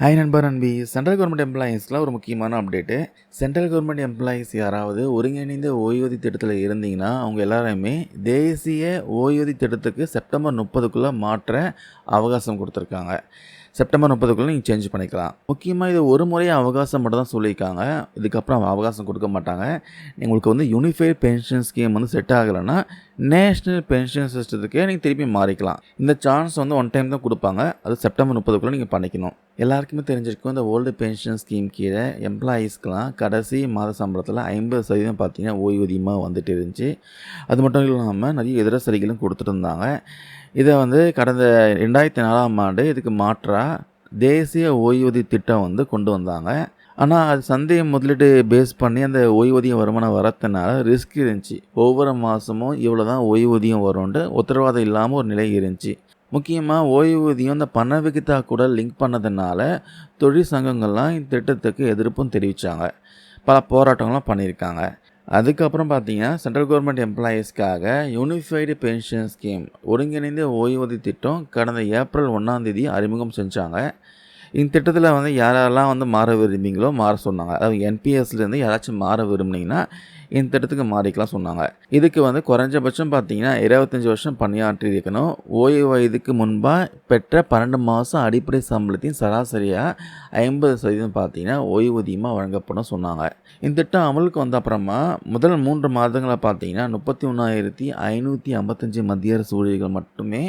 Hi நண்பர் நண்பி central government எம்ப்ளாயீஸ்க்குலாம் ஒரு முக்கியமான அப்டேட்டு சென்ட்ரல் கவர்மெண்ட் எம்ப்ளாயீஸ் யாராவது ஒருங்கிணைந்த ஓய்வூதிய திட்டத்தில் இருந்தீங்கன்னா அவங்க எல்லாருமே தேசிய ஓய்வூதிய திட்டத்துக்கு செப்டம்பர் முப்பதுக்குள்ளே மாற்ற அவகாசம் கொடுத்துருக்காங்க. செப்டம்பர் முப்பதுக்குள்ளே நீங்கள் சேஞ்ச் பண்ணிக்கலாம். முக்கியமாக இது ஒரு முறை அவகாசம் மட்டும் தான் சொல்லியிருக்காங்க. இதுக்கப்புறம் அவகாசம் கொடுக்க மாட்டாங்க. உங்களுக்கு வந்து யூனிஃபைட் பென்ஷன் ஸ்கீம் வந்து செட் ஆகலைன்னா நேஷ்னல் பென்ஷன் சிஸ்டத்துக்கே நீங்கள் திருப்பி மாறிக்கலாம். இந்த சான்ஸ் வந்து ஒன் டைம் தான் கொடுப்பாங்க. அது செப்டம்பர் முப்பதுக்குள்ளே நீங்கள் பண்ணிக்கணும். எல்லாருக்குமே தெரிஞ்சிருக்கும் இந்த ஓல்டு பென்ஷன் ஸ்கீம் கீழே எம்ப்ளாயீஸ்க்கெலாம் கடைசி மாத சம்பளத்தில் ஐம்பது சதவீதம் பார்த்தீங்கன்னா ஓய்வூதியமாக வந்துட்டு இருந்துச்சு. அது மட்டும் இல்லாமல் நிறைய இதர சரிகளும் கொடுத்துட்டு இருந்தாங்க. இதை வந்து கடந்த ரெண்டாயிரத்தி நாலாம் ஆண்டு இதுக்கு மாற்றாக தேசிய ஓய்வூதிய திட்டம் வந்து கொண்டு வந்தாங்க. ஆனால் அது சந்தையை முதலீடு பேஸ் பண்ணி அந்த ஓய்வூதியம் வருமானம் வரத்துனால ரிஸ்க் இருந்துச்சு. ஒவ்வொரு மாதமும் இவ்வளோ தான் ஓய்வூதியம் வரும்ன்ட்டு உத்தரவாதம் இல்லாமல் ஒரு நிலை இருந்துச்சு. முக்கியமாக ஓய்வூதியம் இந்த பணவிகிதா கூட லிங்க் பண்ணதுனால தொழிற்சங்கங்கள்லாம் இந்த திட்டத்துக்கு எதிர்ப்பும் தெரிவித்தாங்க பல போராட்டங்களும் பண்ணியிருக்காங்க. அதுக்கப்புறம் பார்த்தீங்கன்னா சென்ட்ரல் கவர்மெண்ட் எம்ப்ளாயீஸ்க்காக யூனிஃபைடு பென்ஷன் ஸ்கீம் ஒருங்கிணைந்த ஓய்வூதிய திட்டம் கடந்த ஏப்ரல் ஒன்றாந்தேதி அறிமுகம் செஞ்சாங்க. இந்த திட்டத்தில் வந்து யாரெல்லாம் வந்து மாற விரும்பிங்களோ மாற சொன்னாங்க. அதாவது என்பிஎஸ்லேருந்து யாராச்சும் மாற விரும்புனீங்கன்னா இந்த திட்டத்துக்கு மாறிக்கலாம் சொன்னாங்க. இதுக்கு வந்து குறைஞ்சபட்சம் பார்த்தீங்கன்னா இருபத்தஞ்சி வருஷம் பணியாற்றி இருக்கணும். ஓய்வு வயதுக்கு முன்பாக பெற்ற பன்னெண்டு மாதம் அடிப்படை சம்பளத்தின் சராசரியாக ஐம்பது சதவீதம் பார்த்தீங்கன்னா ஓய்வூதியமாக வழங்கப்படும் சொன்னாங்க. இந்த திட்டம் அமலுக்கு வந்த அப்புறமா முதல் மூன்று மாதங்களை பார்த்தீங்கன்னா முப்பத்தி ஒன்றாயிரத்தி ஐநூற்றி ஐம்பத்தஞ்சு மத்திய அரசு ஊழியர்கள் மட்டுமே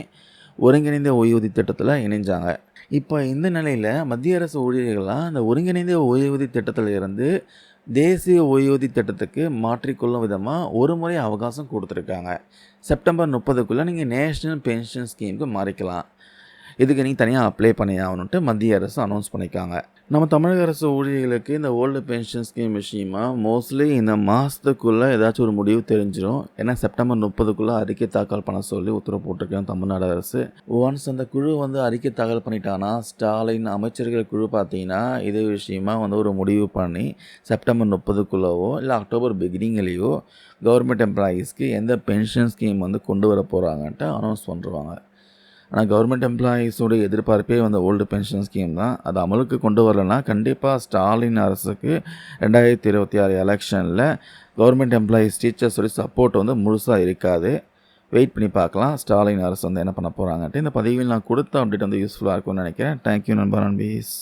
ஒருங்கிணைந்த ஓய்வூதிய திட்டத்தில் இணைஞ்சாங்க. இப்போ இந்த நிலையில் மத்திய அரசு ஊழியர்கள்லாம் அந்த ஒருங்கிணைந்த ஓய்வூதிய திட்டத்தில் இருந்து தேசிய ஓய்வூதிய திட்டத்துக்கு மாற்றிக்கொள்ளும் விதமாக ஒரு முறை அவகாசம் கொடுத்துருக்காங்க. செப்டம்பர் முப்பதுக்குள்ளே நீங்கள் நேஷ்னல் பென்ஷன் ஸ்கீமுக்கு மாறிக்கலாம். இதுக்கு நீங்கள் தனியாக அப்ளை பண்ணி ஆகணுன்ட்டு மத்திய அரசு அனௌன்ஸ் பண்ணியிருக்காங்க. நம்ம தமிழக அரசு ஊழியர்களுக்கு இந்த ஓல்டு பென்ஷன் ஸ்கீம் விஷயமா மோஸ்ட்லி இந்த மாதத்துக்குள்ளே ஏதாச்சும் ஒரு முடிவு தெரிஞ்சிடும் ஏன்னா செப்டம்பர் முப்பதுக்குள்ளே அறிக்கை தாக்கல் பண்ண சொல்லி உத்தரவு போட்டிருக்கோம் தமிழ்நாடு அரசு. ஒன்ஸ் அந்த குழு வந்து அறிக்கை தாக்கல் பண்ணிட்டாங்கன்னா ஸ்டாலின் அமைச்சர்கள் குழு பார்த்தீங்கன்னா இதே விஷயமா வந்து ஒரு முடிவு பண்ணி செப்டம்பர் முப்பதுக்குள்ளவோ இல்லை அக்டோபர் பிகினிங்லேயோ கவர்மெண்ட் எம்ப்ளாயீஸ்க்கு எந்த பென்ஷன் ஸ்கீம் வந்து கொண்டு வர போகிறாங்கன்ட்டு அனௌன்ஸ் பண்ணுறாங்க ஆனால் கவர்மெண்ட் எம்ப்ளாயீஸோட எதிர்பார்ப்பே வந்து ஓல்டு பென்ஷன் ஸ்கீம் தான். அது அமலுக்கு கொண்டு வரலன்னா கண்டிப்பாக ஸ்டாலின் அரசுக்கு ரெண்டாயிரத்தி இருபத்தி ஆறு எலெக்ஷனில் கவர்மெண்ட் எம்ப்ளாயீஸ் டீச்சர்ஸோட சப்போர்ட் வந்து முழுசாக இருக்காது. வெயிட் பண்ணி பார்க்கலாம். ஸ்டாலின் அரசு வந்து என்ன பண்ண போகிறாங்கன்ட்டு இந்த பதிவில் நான் கொடுத்த அப்டேட் வந்து யூஸ்ஃபுல்லாக இருக்கும்னு நினைக்கிறேன். தேங்க்யூ நண்பர் அன்பீஸ்.